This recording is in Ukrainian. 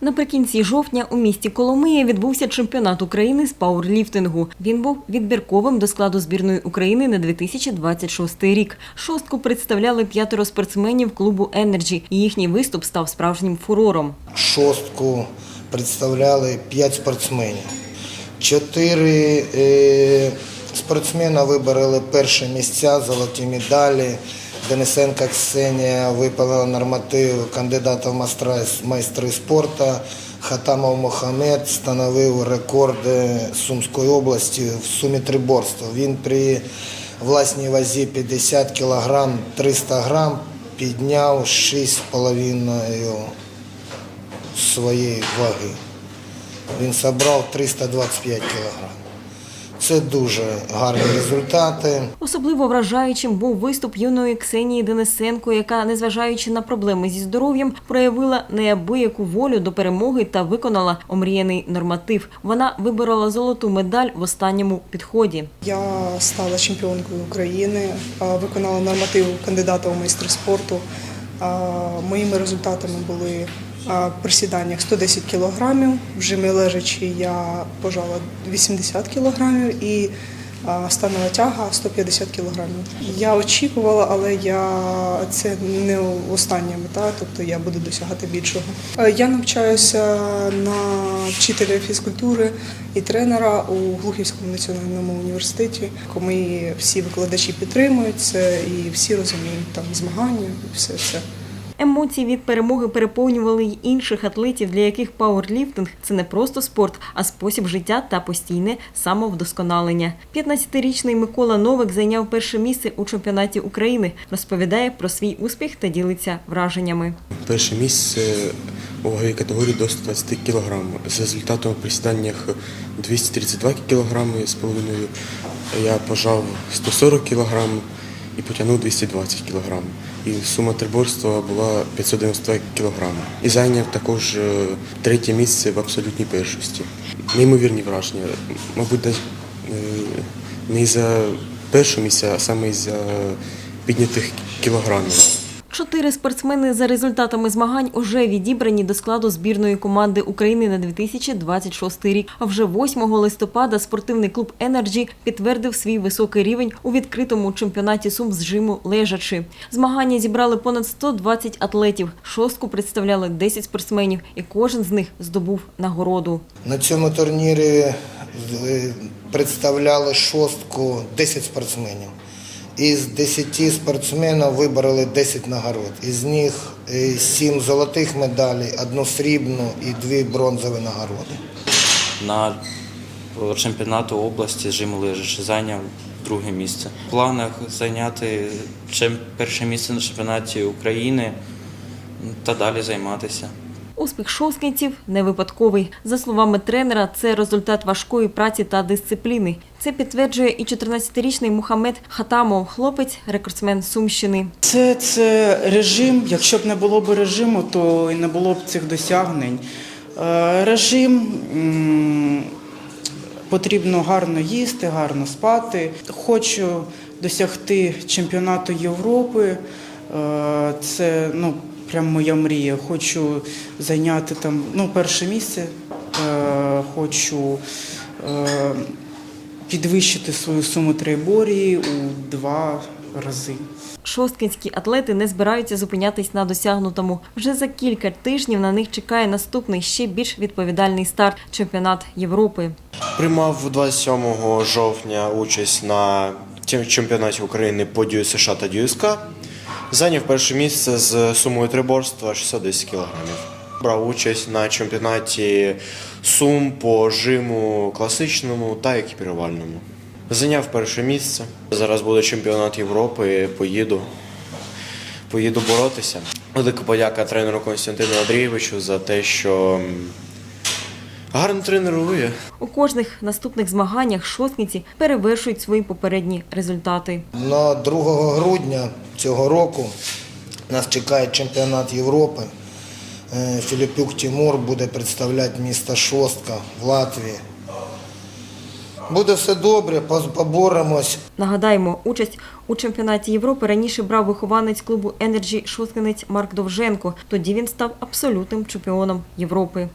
Наприкінці жовтня у місті Коломия відбувся чемпіонат України з пауерліфтингу. Він був відбірковим до складу збірної України на 2026 рік. Шостку представляли п'ятеро спортсменів клубу «Енерджі», їхній виступ став справжнім фурором. шостку представляли 5 спортсменів. Чотири е, спортсмена вибороли перші місця, золоті медалі. Денисенка Ксенія випала норматив кандидата в майстри спорту. Хатамов Мохамед встановив рекорди Сумської області в сумі триборства. Він при власній вазі 50 кг 300 грам підняв 6,5 своєї ваги. Він зібрав 325 кг. Це дуже гарні результати. Особливо вражаючим був виступ юної Ксенії Денисенко, яка, незважаючи на проблеми зі здоров'ям, проявила неабияку волю до перемоги та виконала омріяний норматив. Вона виборола золоту медаль в останньому підході. Я стала чемпіонкою України, виконала норматив кандидата у майстри спорту. Моїми результатами були присіданнях 110 кілограмів, в жимі лежачі я пожала 80 кілограмів і станова тяга 150 кілограмів. Я очікувала, але я це не остання мета, тобто я буду досягати більшого. Я навчаюся на вчителя фізкультури і тренера у Глухівському національному університеті. Ми всі викладачі підтримують це і всі розуміють там змагання, і все це. Емоції від перемоги переповнювали й інших атлетів, для яких пауерліфтинг – це не просто спорт, а спосіб життя та постійне самовдосконалення. 15-річний Микола Новик зайняв перше місце у чемпіонаті України, розповідає про свій успіх та ділиться враженнями. Перше місце у ваговій категорії до 120 кг. З результатом у присіданнях 232 кг з половиною я пожав 140 кг і потягнув 220 кг. І сума триборства була 592 кг. І зайняв також е, третє місце в абсолютній першості. Неймовірні враження. Мабуть, е, не за перше місця, а саме за піднятих кілограмів. Чотири спортсмени за результатами змагань уже відібрані до складу збірної команди України на 2026 рік. А вже 8 листопада спортивний клуб «Енерджі» підтвердив свій високий рівень у відкритому чемпіонаті Сум з жиму лежачи. Змагання зібрали понад 120 атлетів. Шостку представляли 10 спортсменів, і кожен з них здобув нагороду. На цьому турнірі е, представляли шостку 10 спортсменів. Із 10 спортсменів вибороли 10 нагород. Із них 7 золотих медалей, одну срібну і 2 бронзові нагороди. на е, чемпіонату області жиму лежачи зайняв друге місце. В планах зайняти перше місце на чемпіонаті України та далі займатися. Успіх шосткинців не випадковий. За словами тренера, це результат важкої праці та дисципліни. Це підтверджує і 14-річний Мухаммед Хатамов, хлопець, рекордсмен Сумщини. Це, це режим. Якщо б не було б режиму, то і не було б цих досягнень. Е, Режим потрібно гарно їсти, гарно спати. Хочу досягти чемпіонату Європи. Е, Це ну, прям моя мрія. Хочу зайняти там ну, перше місце. Е, Хочу е, підвищити свою суму триборії у два рази. Шосткинські атлети не збираються зупинятись на досягнутому. Вже за кілька тижнів на них чекає наступний ще більш відповідальний старт чемпіонат Європи. Приймав 27 жовтня участь на чемпіонаті України по дію США та ДЮСК. Зайняв перше місце з сумою триборства 610 кг. Брав участь на чемпіонаті Сум по жиму класичному та екіпірувальному. Зайняв перше місце. Зараз буде чемпіонат Європи. Поїду. Поїду боротися. Велика подяка тренеру Константину Андрійовичу за те, що гарно тренує. У кожних наступних змаганнях шосткинці перевершують свої попередні результати. На 2 грудня цього року нас чекає чемпіонат Європи. Е, Філіпюк Тимур буде представляти місто Шостка в Латвії. Буде все добре, поборемось. Нагадаємо, участь у чемпіонаті Європи раніше брав вихованець клубу «Енерджі» шосткинець Марк Довженко. Тоді він став абсолютним чемпіоном Європи.